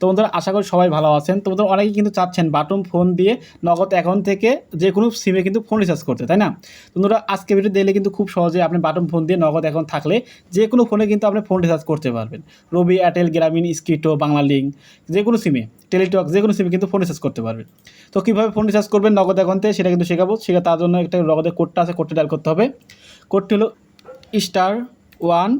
তো বন্ধুরা, আশা করি সবাই ভালো আছেন। তো বন্ধুরা, অনেকেই কিন্তু চাচ্ছেন বাটন ফোন দিয়ে নগদ অ্যাকাউন্ট থেকে যে কোনো সিমে কিন্তু ফোন রিচার্জ করতে, তাই না? বন্ধুরা আজকে ভিডিও দিলে কিন্তু খুব সহজে আপনি বাটন ফোন দিয়ে নগদ অ্যাকাউন্ট থাকলে যে কোনো ফোনে কিন্তু আপনি ফোন রিচার্জ করতে পারবেন। রবি এয়ারটেল গ্রামীণ স্কিটো বাংলা লিঙ্ক যে কোনো সিমে টেলিটক যে কোনো সিমে কিন্তু ফোন রিচার্জ করতে পারবেন। তো কীভাবে ফোন রিচার্জ করবেন নগদ অ্যাকাউন্ট, সেটা কিন্তু শেখাবো। সেটা তার জন্য একটা নগদের কোডটা আছে, কোডটা ডায়াল করতে হবে। কোডটি হলো star one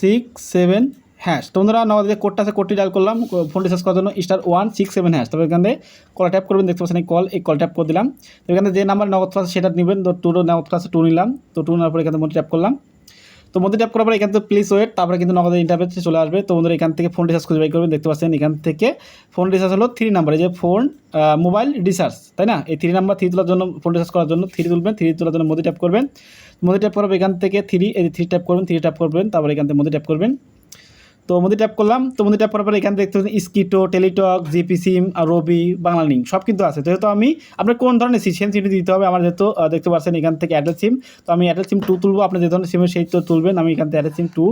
six seven hash তো বন্ধুরা, আমাদের কোডটা আছে কোডটি ডাল করলাম ফোন রিচার্জ করার জন্য star one six seven hash তবে এখানে কল ট্যাপ করবেন, দেখতে পাচ্ছেন এই কল এই কল ট্যাপ করে দিলাম। তো এখানে যে নাম্বার নগদ আছে, সেটা নেবেন। তো টুরো নগদ আছে টু নিলাম। তো টু নেওয়ার পরে এখানে মধ্যে ট্যাপ করলাম। তো মধ্যে ট্যাপ করার পরে এখান থেকে প্লিজ ওয়েট তারপরে কিন্তু নগদের ইন্টারভেসে চলে আসবে। তো বন্ধুরা, এখান থেকে ফোন রিচার্জ খুঁজে বাই করবেন, দেখতে পাচ্ছেন এখান থেকে ফোন রিচার্জ হলো থ্রি নাম্বার যে ফোন মোবাইল রিচার্জ তাই না? এই থ্রি নাম্বার থ্রি তোলার জন্য ফোন রিচার্জ করার জন্য থ্রি তুলবেন থ্রি তোলার জন্য মোদি ট্যাপ করবেন। মোদি ট্যাপ করার এখান থেকে থ্রি এই থ্রি ট্যাপ করবেন থ্রি ট্যাপ করবেন, তারপরে এখান থেকে মোদি ট্যাপ করবেন। তো মোদি ট্যাপ করলাম, তো মোদি ট্যাপ করার পরে এখানে দেখতে পাচ্ছেন স্কিটো Teletalk GP SIM Robi Banglalink সব কিন্তু আছে। যেহেতু আমি, আপনার কোন ধরনের সিম সেম সিমটি দিতে হবে, আমার যেহেতু দেখতে পাচ্ছেন এখান থেকে অ্যাডেল সিম তো আমি অ্যাডেল সিম টু তুলবো, আপনি যে ধরনের সিমের সেই তো তুলবেন, আমি এখান থেকে অ্যাডেল সিম টু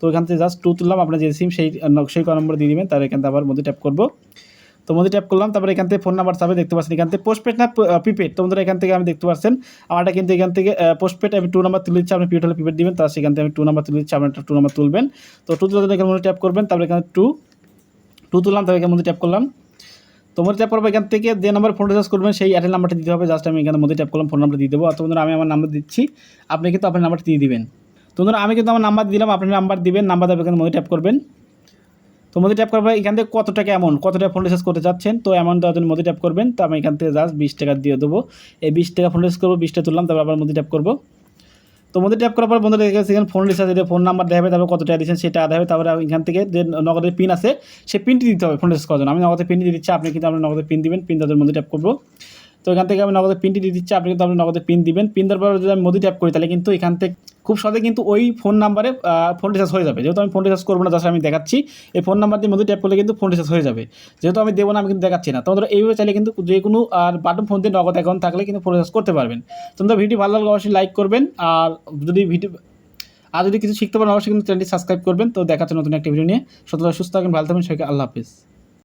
তো এখান থেকে জাস্ট টু তুললাম, আপনার যে সিম সেই সেই নম্বর দিয়ে দেবেন তার এখান থেকে আবার মোদি ট্যাপ করব। তো ট্যাপ করলাম, তারপরে এখান থেকে ফোন নাম্বার চাবে দেখতে পাচ্ছেন। এখান থেকে পোস্টপেড না প্রিপেড তো বন্ধুরা, এখান থেকে আমি দেখতে পাচ্ছেন, আমারটা কিন্তু এখান থেকে পোস্টপেড আমি টু নাম্বার তুলে দিচ্ছি, আপনি প্রিপেড হলে প্রিপেড দিবেন তার সেখান থেকে আমি টু নাম্বার তুলে দিচ্ছি আপনার টু নাম্বার তুলবেন। তো টু তুলে এখানে মধ্যে ট্যাপ করবেন, তারপরে এখানে টু টু তুললাম, তারপরে এখানে মধ্যে ট্যাপ করলাম। তো মধ্যে ট্যাপ করব এখান থেকে যে নাম্বার ফোন রিচার্জ করবেন, সেই এয়ারটেল নাম্বারটা দিতে হবে জাস্ট আমি এখানে মধ্যে ট্যাপ করলাম ফোন নাম্বার দিয়ে দেবো। অত বন্ধুরা, আমি আমার নাম্বার দিচ্ছি, আপনি কিন্তু আপনার নাম্বারটা দিয়ে দিবেন। তো বন্ধুরা, আমি কিন্তু আমার নাম্বার দিলাম, আপনি নাম্বার দিবেন নাম্বার দেবে এখানে মধ্যে ট্যাপ করবেন। তো মোদি ট্যাপ করার এখান থেকে কত টাকা অ্যামাউন্ট কত টাকা ফোন রিচার্জ করতে চাচ্ছেন? তো অ্যামাউন্ট দেওয়ার জন্য মোদি ট্যাপ করবেন। তো আমি এখান থেকে জাস্ট বিশ টাকা দিয়ে দেবো। এই বিশ টাকা ফোন রিচার্জ করব বিশটা তুললাম, তারপর আবার মোদি ট্যাপ করব। তো মোদি ট্যাপ করার পর বন্ধুরা দেখে এখানে ফোন রিচার্জ দিতে ফোন নাম্বার হবে তারপর কত টাকা দিচ্ছেন সেটা আদা হবে তারপরে এখান থেকে যে নগদের পিন আছে সেই পিনটি দিতে হবে ফোন রিচার্জ করার জন্য। আমি নগদের পিন দিয়ে দিচ্ছি, আপনি কিন্তু আপনার নগদের পিন দিবেন পিন দেওয়ার মধ্যে ট্যাপ করব। তো এখান থেকে আমি নগদের পিনটি দিয়ে দিচ্ছি। আপনি কিন্তু আপনি নগদে পিন দিবেন। পিন দেওয়ার পর যদি আমি মোদি ট্যাপ করি, তাহলে কিন্তু এখান থেকে খুব সহজে কিন্তু ওই ফোন নাম্বারে ফোন রিচার্জ হয়ে যাবে। যেহেতু আমি ফোন রিচার্জ করব না জাস্ট আমি দেখাচ্ছি। এই ফোন নাম্বার দিয়ে মোদি ট্যাপ করলে কিন্তু ফোন রিচার্জ হয়ে যাবে। যেহেতু আমি দেবো না, আমি কিন্তু দেখাচ্ছি না। তোমাদের এইভাবে চাইলে কিন্তু যে কোনো, আর বাটন ফোন দিয়ে নগদ অ্যাকাউন্ট থাকলে কিন্তু ফোন রিচার্জ করতে পারবেন। তোমাদের ভিডিও ভালো লাগলে অবশ্যই লাইক করবেন। আর যদি ভিডিও আর যদি কিছু শিখতে পারেন, অবশ্যই কিন্তু চ্যানেলটি সাবস্ক্রাইব করবেন। তো দেখাচ্ছে নতুন একটা ভিডিও নিয়ে। সততা সুস্থ থাকবেন, ভালো থাকবেন, সবাইকে আল্লাহ হাফিজ।